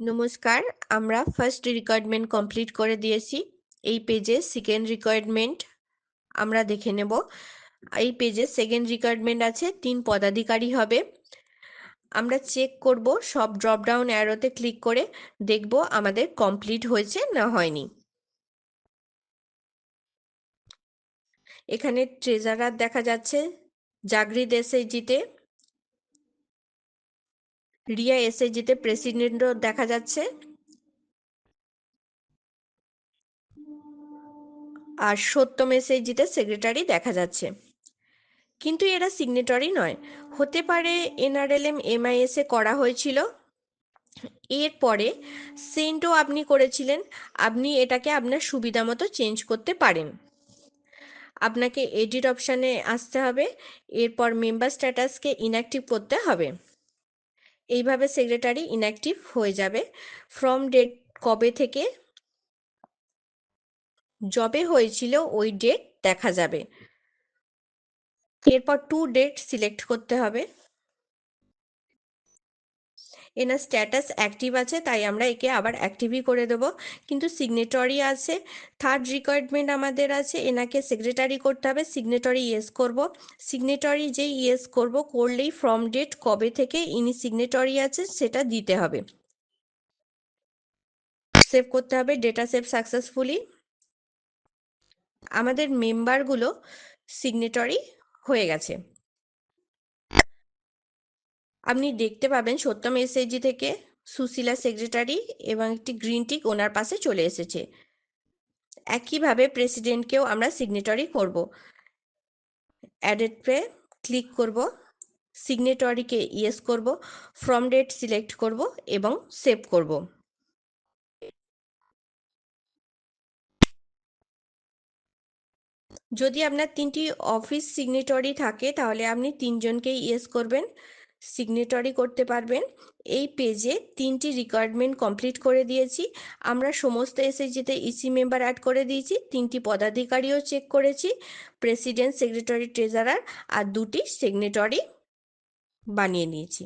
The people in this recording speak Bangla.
নমস্কার, আমরা ফার্স্ট রিকোয়ারমেন্ট কমপ্লিট করে দিয়েছি। এই পেজে সেকেন্ড রিকোয়ারমেন্ট আমরা দেখে নেব। এই পেজে সেকেন্ড রিকোয়ারমেন্ট আছে, তিন পদাধিকারী হবে। আমরা চেক করব, সব ড্রপ ডাউন অ্যারোতে ক্লিক করে দেখব আমাদের কমপ্লিট হয়েছে না হয়নি। এখানে ট্রেজারার দেখা যাচ্ছে জাগরিদ এসএইচজিতে রিয়া এসএইচজিতে প্রেসিডেন্টও দেখা যাচ্ছে। আর সত্যম এসএইচজিতে সেক্রেটারি দেখা যাচ্ছে। কিন্তু এরা সিগনেটরি নয়। হতে পারে এনআরএলএম, এমআইএসে করা হয়েছিল। এরপরে সেন্টও আপনি করেছিলেন। আপনি এটাকে আপনার সুবিধা মতো চেঞ্জ করতে পারেন। আপনাকে এডিট অপশানে আসতে হবে। এরপর মেম্বার স্ট্যাটাসকে ইনঅ্যাক্টিভ করতে হবে। এইভাবে সেক্রেটারি ইনঅ্যাক্টিভ হয়ে যাবে। ফ্রম ডেট কবে থেকে? জবে হয়েছিল ওই ডেট দেখা যাবে। এরপর টু ডেট সিলেক্ট করতে হবে। এনার স্ট্যাটাস অ্যাক্টিভ আছে, তাই আমরা একে আবার অ্যাক্টিভই করে দেব। কিন্তু সিগনেটরি আছে থার্ড রিকোয়ারমেন্ট আমাদের আছে, এনাকে সেক্রেটারি করতে হবে সিগনেটরি ইয়েস করব। সিগনেটরি যেই ইয়েস করব, করলেই ফ্রম ডেট কবে থেকে ইনি সিগনেটরি আছে সেটা দিতে হবে। সেভ করতে হবে ডেটা সেভ সাকসেসফুলি আমাদের মেম্বারগুলো সিগনেটরি হয়ে গেছে। আপনি দেখতে পাবেন সত্যম এসএইচজি থেকে সুশীলা সেক্রেটারি এবং একটি গ্রিন টিক ওনার পাশে চলে এসেছে। একইভাবে প্রেসিডেন্টকেও আমরা সিগনেটরি করব। অ্যাডেড ক্লিক করব। সিগনেটরিকে ইয়েস করব। ফ্রম ডেট সিলেক্ট করব এবং সেভ করব। যদি আপনার তিনটি অফিস সিগনেটরি থাকে, তাহলে আপনি তিনজনকেই ইয়েস করবেন। সিগনেটরি করতে পারবেন। এই পেজে তিনটি রিকোয়ারমেন্ট কমপ্লিট করে দিয়েছি। আমরা সমস্ত এসএইচজিতে ইসি মেম্বার অ্যাড করে দিয়েছি। তিনটি পদাধিকারীও চেক করেছি প্রেসিডেন্ট সেক্রেটারি ট্রেজারার আর দুটি সিগনেটরি বানিয়ে নিয়েছি।